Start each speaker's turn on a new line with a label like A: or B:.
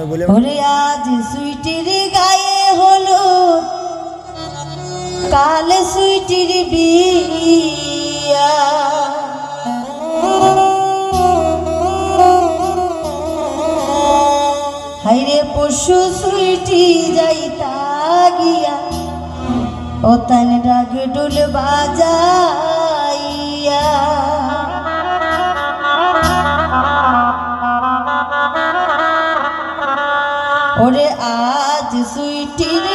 A: মনে বলে
B: ওরে আজ সুইটির গায়ে হলো কাল সুইটির বিয়া। হাইরে পশু সুইটি যাই তা গিয়া, ও তান ডাক ডুল বাজা sweet TV.